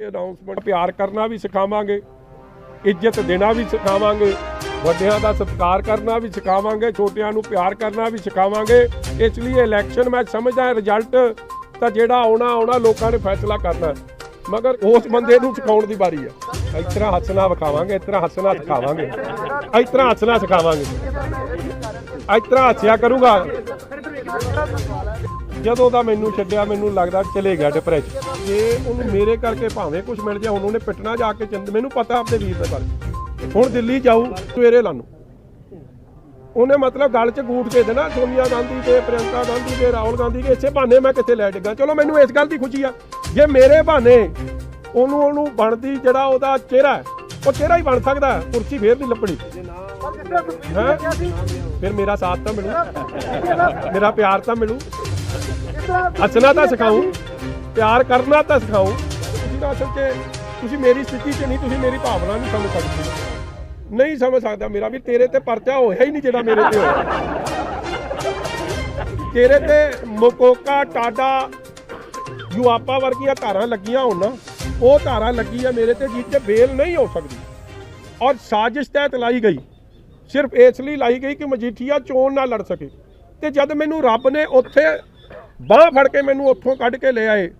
Announcement ਪਿਆਰ ਕਰਨਾ ਵੀ ਸਿਖਾਵਾਂਗੇ, ਇੱਜ਼ਤ ਦੇਣਾ ਵੀ ਸਿਖਾਵਾਂਗੇ, ਵੱਡਿਆਂ ਦਾ ਸਤਿਕਾਰ ਕਰਨਾ ਵੀ ਸਿਖਾਵਾਂਗੇ, ਛੋਟਿਆਂ ਨੂੰ ਪਿਆਰ ਕਰਨਾ ਵੀ ਸਿਖਾਵਾਂਗੇ। ਇਸ ਲਈ ਇਲੈਕਸ਼ਨ ਮੈਂ ਸਮਝਦਾ ਰਿਜ਼ਲਟ ਤਾਂ ਜਿਹੜਾ ਆਉਣਾ ਆਉਣਾ ਲੋਕਾਂ ਨੇ ਫੈਸਲਾ ਕਰਨਾ। ਮਗਰ ਉਸ ਬੰਦੇ ਨੂੰ ਸਿਖਾਉਣ ਦੀ ਵਾਰੀ ਹੈ ਇਸ ਤਰ੍ਹਾਂ ਹੱਸਣਾ ਵਿਖਾਵਾਂਗੇ ਇਸ ਤਰ੍ਹਾਂ ਹੱਸਣਾ ਸਿਖਾਵਾਂਗੇ। ਇਸ ਤਰ੍ਹਾਂ ਹੱਸਣਾ ਸਿਖਾਵਾਂਗੇ। ਇਸ ਤਰ੍ਹਾਂ ਹੱਸਿਆ ਕਰੂਗਾ। ਜਦੋਂ ਦਾ ਮੈਨੂੰ ਛੱਡਿਆ, ਮੈਨੂੰ ਲੱਗਦਾ ਚਲੇ ਗਿਆ ਡਿਪਰੈਸ਼ਨ ਜੇ ਉਹਨੂੰ ਮੇਰੇ ਕਰਕੇ ਭਾਵੇਂ ਕੁਝ ਮਿਲ ਜਾ ਹੁਣ ਉਹਨੇ ਪਿੱਟਣਾ ਜਾ ਕੇ ਚੰਦ, ਮੈਨੂੰ ਪਤਾ ਆਪਣੇ ਵੀਰ ਦੇ ਬਾਰੇ। ਹੁਣ ਦਿੱਲੀ ਜਾਊ, ਸਵੇਰੇ ਲਾਨੂੰ। ਉਹਨੇ ਮਤਲਬ ਗੱਲ 'ਚ ਗੂਟ ਕੇ ਦੇਣਾ, ਸੋਨੀਆ ਗਾਂਧੀ ਤੇ ਪ੍ਰਿਯੰਕਾ ਗਾਂਧੀ ਤੇ ਰਾਹੁਲ ਗਾਂਧੀ ਦੇ, ਇਸੇ ਬਹਾਨੇ ਮੈਂ ਕਿੱਥੇ ਲੈ ਡਿੱਗਾ। ਚਲੋ, ਮੈਨੂੰ ਇਸ ਗੱਲ ਦੀ ਖੁਸ਼ੀ ਆ। ਜੇ ਮੇਰੇ ਬਹਾਨੇ ਉਹਨੂੰ ਉਹਨੂੰ ਬਣਦੀ ਜਿਹੜਾ ਉਹਦਾ ਚਿਹਰਾ ਉਹ ਚਿਹਰਾ ਹੀ ਬਣ ਸਕਦਾ ਕੁਰਸੀ ਫੇਰ ਨਹੀਂ ਲੱਭਣੀ। ਹੈ? ਫਿਰ ਮੇਰਾ ਸਾਥ ਤਾਂ ਮਿਲੂ। ਮੇਰਾ ਪਿਆਰ ਤਾਂ ਮਿਲੂ। ਹੱਸਣਾ ਤਾਂ ਸਿਖਾਉਂ ਪਿਆਰ ਕਰਨਾ ਤਾਂ ਸਿਖਾਉਂ ਤੁਸੀਂ ਤਾਂ ਅਸਲ 'ਚ, ਤੁਸੀਂ ਮੇਰੀ ਸਥਿਤੀ 'ਚ ਨਹੀਂ, ਤੁਸੀਂ ਮੇਰੀ ਭਾਵਨਾ ਨਹੀਂ ਸਮਝ ਸਕਦੇ। ਨਹੀਂ ਸਮਝ ਸਕਦਾ ਮੇਰਾ ਵੀ, ਤੇਰੇ ਤੇ ਪਰਚਾ ਹੋਇਆ ਹੀ ਨਹੀਂ ਜਿਹੜਾ ਮੇਰੇ ਤੇ ਹੋਇਆ। ਤੇਰੇ ਤੇ ਮਕੋਕਾ, ਟਾਡਾ ਯੂਆਪਾ ਵਰਗੀਆਂ ਧਾਰਾਂ ਲੱਗੀਆਂ ਹੋਣ ਨਾ, ਉਹ ਧਾਰਾਂ ਲੱਗੀ ਆ ਮੇਰੇ ਤੇ ਜਿਸ ਤੇ ਬੇਲ ਨਹੀਂ ਹੋ ਸਕਦੀ। ਔਰ ਸਾਜ਼ਿਸ਼ ਤਹਿਤ ਲਾਈ ਗਈ। ਸਿਰਫ ਇਸ ਲਈ ਲਾਈ ਗਈ ਕਿ ਮਜੀਠੀਆ ਚੋਣ ਨਾ ਲੜ ਸਕੇ। ਤੇ ਜਦ ਮੈਨੂੰ ਰੱਬ ਨੇ ਉੱਥੇ ਬਾਹ ਫੜ ਕੇ ਮੈਨੂੰ ਉੱਥੋਂ ਕੱਢ ਕੇ ਲੈ ਆਏ।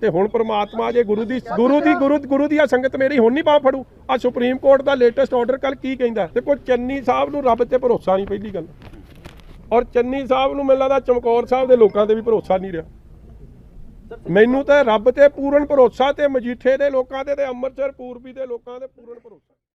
ਤੇ ਹੁਣ ਪ੍ਰਮਾਤਮਾ ਜੇ ਗੁਰੂ ਦੀ ਗੁਰੂ ਦੀ ਗੁਰੂ ਗੁਰੂ ਦੀ ਆ ਸੰਗਤ ਮੇਰੀ, ਹੁਣ ਨਹੀਂ ਬਾਹ ਫੜੂ। ਆ ਸੁਪਰੀਮ ਕੋਰਟ ਦਾ ਲੇਟੈਸਟ ਆਰਡਰ ਕੱਲ ਕੀ ਕਹਿੰਦਾ? ਦੇਖੋ, ਚੰਨੀ ਸਾਹਿਬ ਨੂੰ ਰੱਬ ਤੇ ਭਰੋਸਾ ਨਹੀਂ ਪਹਿਲੀ ਗੱਲ। ਔਰ ਚੰਨੀ ਸਾਹਿਬ ਨੂੰ ਮੈਨੂੰ ਲੱਗਦਾ ਚਮਕੌਰ ਸਾਹਿਬ ਦੇ ਲੋਕਾਂ ਤੇ ਵੀ ਭਰੋਸਾ ਨਹੀਂ ਰਿਹਾ। ਮੈਨੂੰ ਤਾਂ ਰੱਬ ਤੇ ਪੂਰਨ ਭਰੋਸਾ ਤੇ ਮਜੀਠੇ ਦੇ ਲੋਕਾਂ ਤੇ ਤੇ ਅੰਮ੍ਰਿਤਸਰ, ਪੂਰਬੀ ਦੇ ਲੋਕਾਂ ਤੇ ਪੂਰਨ ਭਰੋਸਾ।